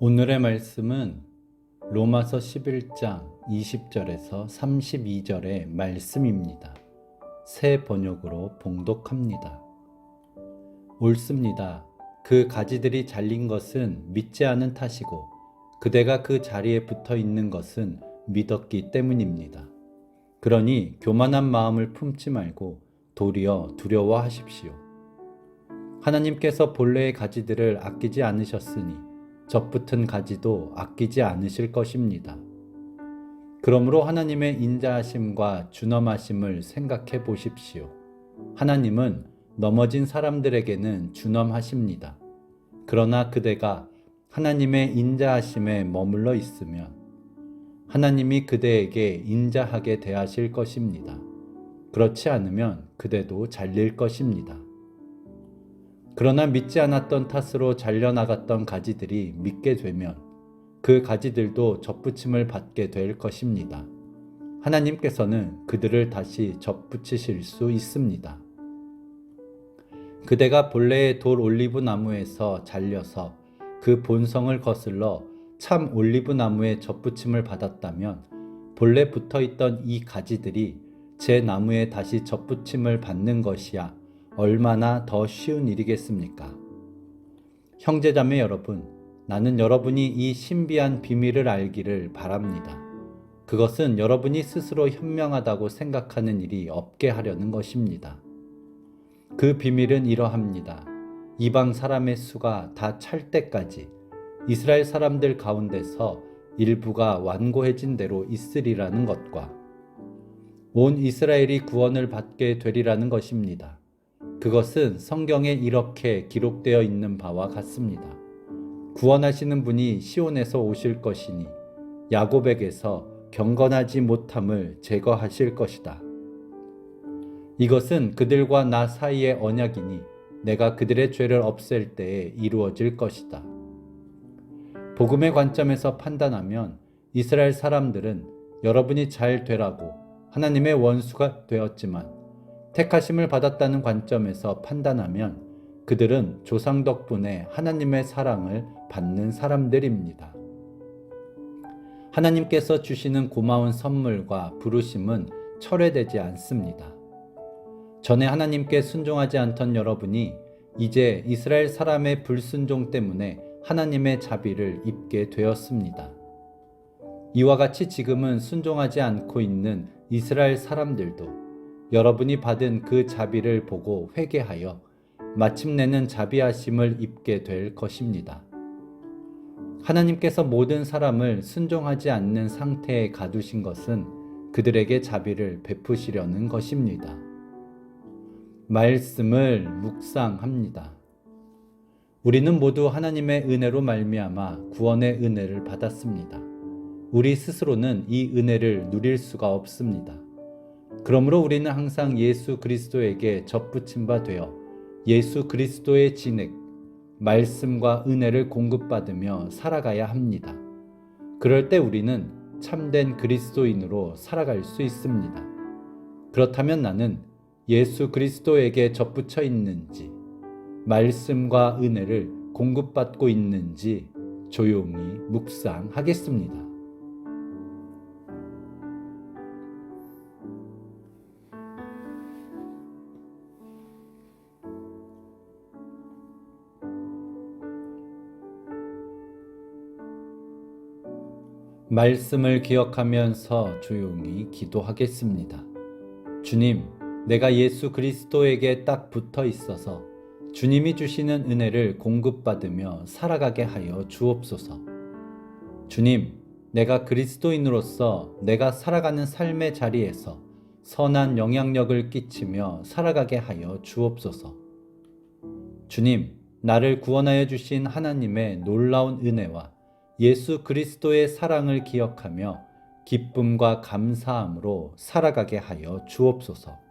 오늘의 말씀은 로마서 11장 20절에서 32절의 말씀입니다. 새 번역으로 봉독합니다. 옳습니다. 그 가지들이 잘린 것은 믿지 않은 탓이고 그대가 그 자리에 붙어 있는 것은 믿었기 때문입니다. 그러니 교만한 마음을 품지 말고 도리어 두려워하십시오. 하나님께서 본래의 가지들을 아끼지 않으셨으니 접붙은 가지도 아끼지 않으실 것입니다. 그러므로 하나님의 인자하심과 준엄하심을 생각해 보십시오. 하나님은 넘어진 사람들에게는 준엄하십니다. 그러나 그대가 하나님의 인자하심에 머물러 있으면 하나님이 그대에게 인자하게 대하실 것입니다. 그렇지 않으면 그대도 잘릴 것입니다. 그러나 믿지 않았던 탓으로 잘려나갔던 가지들이 믿게 되면 그 가지들도 접붙임을 받게 될 것입니다. 하나님께서는 그들을 다시 접붙이실 수 있습니다. 그대가 본래의 돌 올리브 나무에서 잘려서 그 본성을 거슬러 참 올리브 나무에 접붙임을 받았다면 본래 붙어 있던 이 가지들이 제 나무에 다시 접붙임을 받는 것이야 얼마나 더 쉬운 일이겠습니까? 형제자매 여러분, 나는 여러분이 이 신비한 비밀을 알기를 바랍니다. 그것은 여러분이 스스로 현명하다고 생각하는 일이 없게 하려는 것입니다. 그 비밀은 이러합니다. 이방 사람의 수가 다 찰 때까지 이스라엘 사람들 가운데서 일부가 완고해진 대로 있으리라는 것과 온 이스라엘이 구원을 받게 되리라는 것입니다. 그것은 성경에 이렇게 기록되어 있는 바와 같습니다. 구원하시는 분이 시온에서 오실 것이니 야곱에게서 경건하지 못함을 제거하실 것이다. 이것은 그들과 나 사이의 언약이니 내가 그들의 죄를 없앨 때에 이루어질 것이다. 복음의 관점에서 판단하면 이스라엘 사람들은 여러분이 잘 되라고 하나님의 원수가 되었지만 택하심을 받았다는 관점에서 판단하면 그들은 조상 덕분에 하나님의 사랑을 받는 사람들입니다. 하나님께서 주시는 고마운 선물과 부르심은 철회되지 않습니다. 전에 하나님께 순종하지 않던 여러분이 이제 이스라엘 사람의 불순종 때문에 하나님의 자비를 입게 되었습니다. 이와 같이 지금은 순종하지 않고 있는 이스라엘 사람들도 여러분이 받은 그 자비를 보고 회개하여 마침내는 자비하심을 입게 될 것입니다. 하나님께서 모든 사람을 순종하지 않는 상태에 가두신 것은 그들에게 자비를 베푸시려는 것입니다. 말씀을 묵상합니다. 우리는 모두 하나님의 은혜로 말미암아 구원의 은혜를 받았습니다. 우리 스스로는 이 은혜를 누릴 수가 없습니다. 그러므로 우리는 항상 예수 그리스도에게 접붙임 바 되어 예수 그리스도의 진액, 말씀과 은혜를 공급받으며 살아가야 합니다. 그럴 때 우리는 참된 그리스도인으로 살아갈 수 있습니다. 그렇다면 나는 예수 그리스도에게 접붙여 있는지, 말씀과 은혜를 공급받고 있는지 조용히 묵상하겠습니다. 말씀을 기억하면서 조용히 기도하겠습니다. 주님, 내가 예수 그리스도에게 딱 붙어 있어서 주님이 주시는 은혜를 공급받으며 살아가게 하여 주옵소서. 주님, 내가 그리스도인으로서 내가 살아가는 삶의 자리에서 선한 영향력을 끼치며 살아가게 하여 주옵소서. 주님, 나를 구원하여 주신 하나님의 놀라운 은혜와 예수 그리스도의 사랑을 기억하며 기쁨과 감사함으로 살아가게 하여 주옵소서.